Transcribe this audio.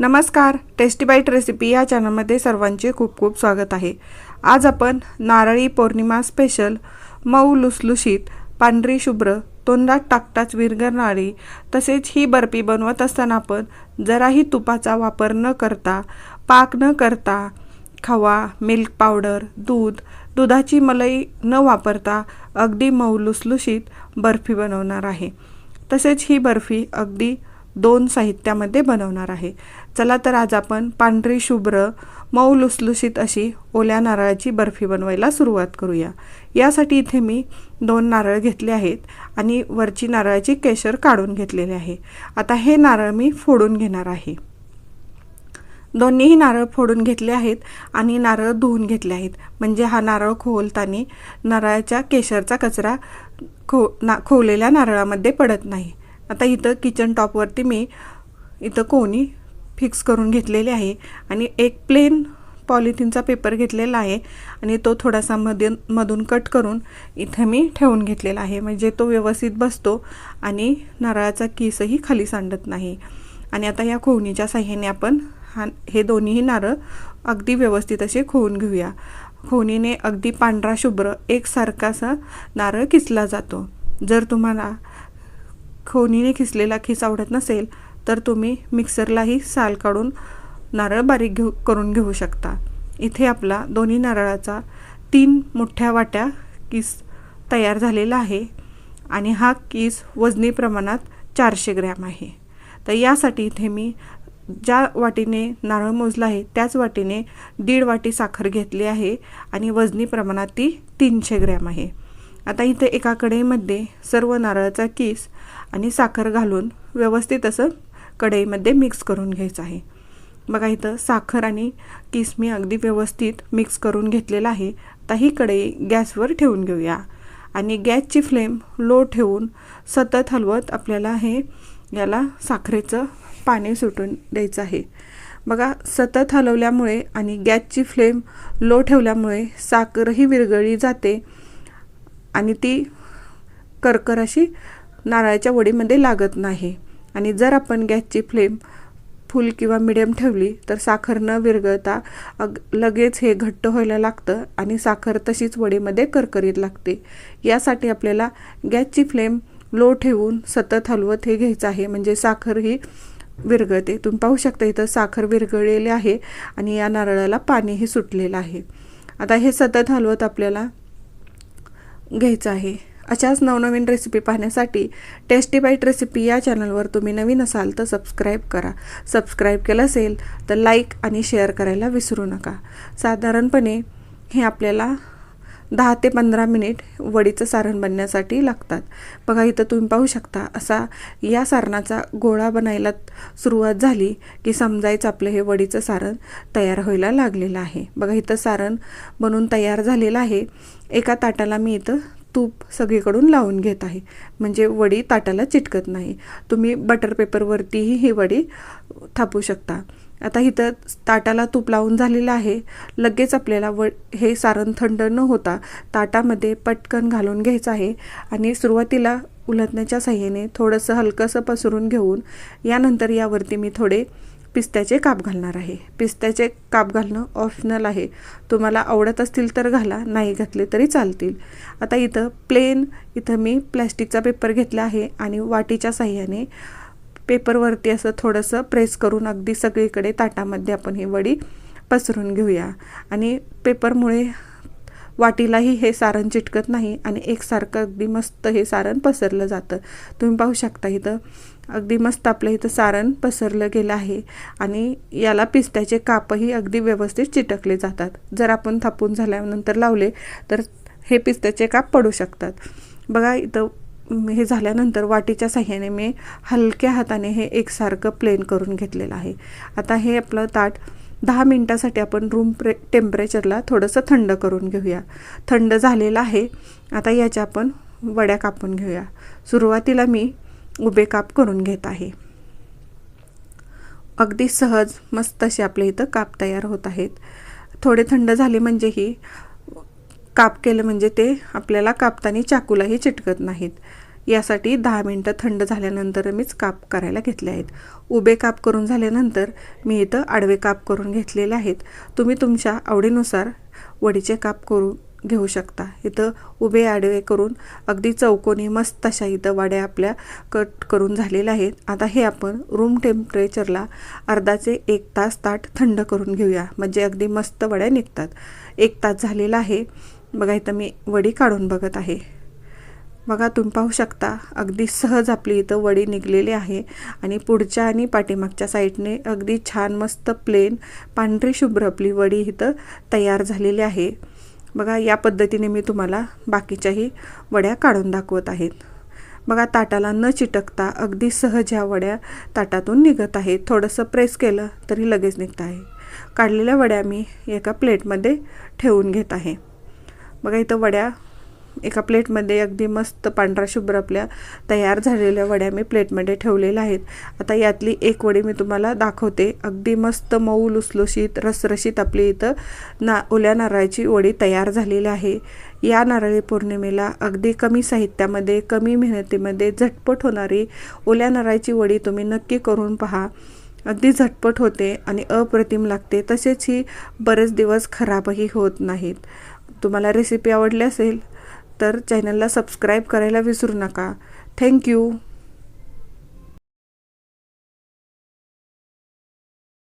नमस्कार tasty bite recipe या चॅनलमध्ये सर्वांचे खूप खूप स्वागत आहे. आज आपण नारळी पौर्णिमा स्पेशल मऊ लुसलुशीत पांढरी शुभ्र तोंडात टाकताच विरघळणारी तसेच ही बर्फी बनवत असताना आपण जराही तुपाचा वापर न करता पाक न करता खवा. मिल्क पावडर दूध दुधाची मलई न वापरता अगदी मऊ लुसलुशीत बर्फी बनवणार आहे. तसेच ही बर्फी अगदी दोन साहित्यामध्ये बनवणार आहे. चला तर आज आपण पांढरी शुभ्र मऊ लुसलुशीत अशी ओल्या नारळाची बर्फी बनवायला सुरुवात करूया. यासाठी इथे मी दोन नारळ घेतले आहेत आणि वरची नारळाची केशर काढून घेतलेले आहे. आता हे नारळ मी फोडून घेणार आहे. दोन्हीही नारळ फोडून घेतले आहेत आणि नारळ धुवून घेतले आहेत. म्हणजे हा नारळ खोलताना नारळाच्या केशरचा कचरा खो ना खोवलेल्या नारळामध्ये पडत नाही. आता इथं किचन टॉपवरती मी इथं कोणी फिक्स करून घेतलेले आहे. आणि एक प्लेन पॉलिथिनचा पेपर घेतलेला आहे. आणि तो थोडासा मध्ये मधून कट करून इथं मी ठेवून घेतलेला आहे. म्हणजे तो व्यवस्थित बसतो आणि नारळाचा केसही खाली सांडत नाही. आणि आता या खोवणीच्या साह्याने आपण हा हे दोन्हीही नारळ अगदी व्यवस्थित असे खोवून घेऊया. खोवणीने अगदी पांढरा शुभ्र एकसारखासा नारळ किसला जातो. जर तुम्हाला खोनीने खिसलेला खिस आवडत नसेल तर तुम्ही मिक्सरलाही साल काढून नारळ बारीक घेऊ करून घेऊ शकता. इथे आपला दोन्ही नारळाचा तीन मोठ्या वाट्या किस तयार झालेला आहे आणि हा किस वजनी प्रमाणात चारशे ग्रॅम आहे. तर यासाठी इथे मी ज्या वाटीने नारळ मोजला आहे त्याच वाटीने दीड वाटी साखर घेतली आहे आणि वजनी प्रमाणात ती तीनशे ग्रॅम आहे. आता इथे एका कढईमध्ये सर्व नारळाचा किस आणि साखर घालून व्यवस्थित असं कढईमध्ये मिक्स करून घ्यायचं आहे. बघा इथं साखर आणि किस मी अगदी व्यवस्थित मिक्स करून घेतलेला आहे. आता ही कढई गॅसवर ठेवून घेऊया. आणि गॅसची फ्लेम लो ठेवून सतत हलवत आपल्याला हे याला साखरेचं पाणी सुटून द्यायचं आहे. बघा सतत हलवल्यामुळे आणि गॅसची फ्लेम लो ठेवल्यामुळे साखरही विरघळली जाते. आणि ती करकर अशी नारळाच्या वडीमध्ये लागत नाही. आणि जर आपण गॅसची फ्लेम फुल किंवा मिडियम ठेवली तर साखर न विरघळता अग लगेच हे घट्ट व्हायला लागतं आणि साखर तशीच वडीमध्ये करकरीत लागते. यासाठी आपल्याला गॅसची फ्लेम लो ठेवून सतत हलवत हे घ्यायचं आहे. म्हणजे साखर ही विरघळते. तुम्ही पाहू शकता इथं साखर विरघळलेली आहे आणि या नारळाला पाणीही सुटलेलं आहे. आता हे सतत हलवत आपल्याला घ्यायचं आहे. अशाच नवनवीन रेसिपी पाहण्यासाठी टेस्टी बाईट रेसिपी या चॅनलवर तुम्ही नवीन असाल तर सबस्क्राईब करा. सबस्क्राईब केलं असेल तर लाईक आणि शेअर करायला विसरू नका. साधारणपणे हे आपल्याला दहा ते पंधरा मिनिट वडीचं सारण बनण्यासाठी लागतात. बघा इथं तुम्ही पाहू शकता असा या सारणाचा गोळा बनायला सुरुवात झाली की समजायचं आपलं हे वडीचं सारण तयार व्हायला लागलेलं आहे. बघा इथं सारण बनून तयार झालेलं आहे. एका ताटाला मी इथं तूप सगळीकडून लावून घेत आहे. म्हणजे वडी ताटाला चिटकत नाही. तुम्ही बटर पेपरवरतीही ही वडी थापू शकता. आता इथं ताटाला तूप लावून झालेलं आहे. लगेच आपल्याला व हे सारण थंड न होता ताटामध्ये पटकन घालून घ्यायचं आहे आणि सुरुवातीला उलटण्याच्या साह्याने थोडंसं हलकंसं पसरून घेऊन यानंतर यावरती मी थोडे पिस्त्याचे काप घालणार आहे. पिस्त्याचे काप घालणं ऑप्शनल आहे. तुम्हाला आवडत असतील तर घाला नाही घातले तरी चालतील. आता इथं प्लेन इथं मी प्लॅस्टिकचा पेपर घेतला आहे आणि वाटीच्या साह्याने पेपरवरती असं थोडंसं प्रेस करून अगदी सगळीकडे ताटामध्ये आपण ही वडी पसरून घेऊया. आणि पेपरमुळे वाटीलाही हे सारण चिटकत नाही आणि एकसारखं अगदी मस्त हे सारण पसरलं जातं. तुम्ही पाहू शकता इथं अगदी मस्त आपलं इथं सारण पसरलं गेलं आहे आणि याला पिस्त्याचे कापही अगदी व्यवस्थित चिटकले जातात. जर आपण थापून झाल्यानंतर लावले तर हे पिस्त्याचे काप पडू शकतात. बघा इथं हे झाल्यानंतर वाटीच्या साह्याने मी हलक्या हाताने हे एकसारखं प्लेन करून घेतलेलं आहे. आता हे आपलं ताट दहा मिनटासाठी आपण रूम प्रे टेम्परेचरला थोडंसं थंड करून घेऊया. थंड झालेलं आहे. आता याच्या आपण वड्या कापून घेऊया. सुरुवातीला मी उभे काप करून घेत आहे. अगदी सहज मस्त असे आपल्या इथं काप तयार होत आहेत. थोडे थंड झाले म्हणजेही काप केलं म्हणजे ते आपल्याला कापताना चाकूलाही चिटकत नाहीत. यासाठी दहा मिनटं थंड झाल्यानंतर मीच काप करायला घेतले आहेत. उभे काप करून झाल्यानंतर मी इथं आडवे काप करून घेतलेले आहेत. तुम्ही तुमच्या आवडीनुसार वडीचे काप करून घेऊ शकता. इथं उभे आडवे करून अगदी चौकोनी मस्त अशा इथं वड्या आपल्या कट करून झालेल्या आहेत. आता हे आपण रूम टेम्परेचरला अर्धाचे एक तास ताट थंड करून घेऊया. म्हणजे अगदी मस्त वड्या निघतात. एक तास झालेला आहे. बघा इथं मी वडी काढून बघत आहे. बघा तुम्ही पाहू शकता अगदी सहज आपली इथं वडी निघलेली आहे आणि पुढच्या आणि पाठीमागच्या साईडने अगदी छान मस्त प्लेन पांढरी शुभ्र आपली वडी इथं तयार झालेली आहे. बघा या पद्धतीने मी तुम्हाला बाकीच्याही वड्या काढून दाखवत आहेत बघा ताटाला न चिटकता अगदी सहज ह्या वड्या ताटातून निघत आहेत थोडंसं प्रेस केलं तरी लगेच निघत आहे. काढलेल्या वड्या मी एका प्लेटमध्ये ठेवून घेत आहे. बघा इथं वड्या एका प्लेटमध्ये अगदी मस्त पांढरा शुभ्र आपल्या तयार झालेल्या वड्या मी प्लेटमध्ये ठेवलेल्या आहेत. आता यातली एक वडी मी तुम्हाला दाखवते. अगदी मस्त मऊ लुसलुशीत रसरशीत आपली इथं ना ओल्या नारळाची वडी तयार झालेली आहे. या नारळी पौर्णिमेला अगदी कमी साहित्यामध्ये कमी मेहनतीमध्ये झटपट होणारी ओल्या नारळाची वडी तुम्ही नक्की करून पहा. अगदी झटपट होते आणि अप्रतिम लागते. तसेच ही बरेच दिवस खराबही होत नाहीत. तुम्हाला रेसिपी आवडली असेल तर चॅनलला सबस्क्राईब करायला विसरू नका. थँक्यू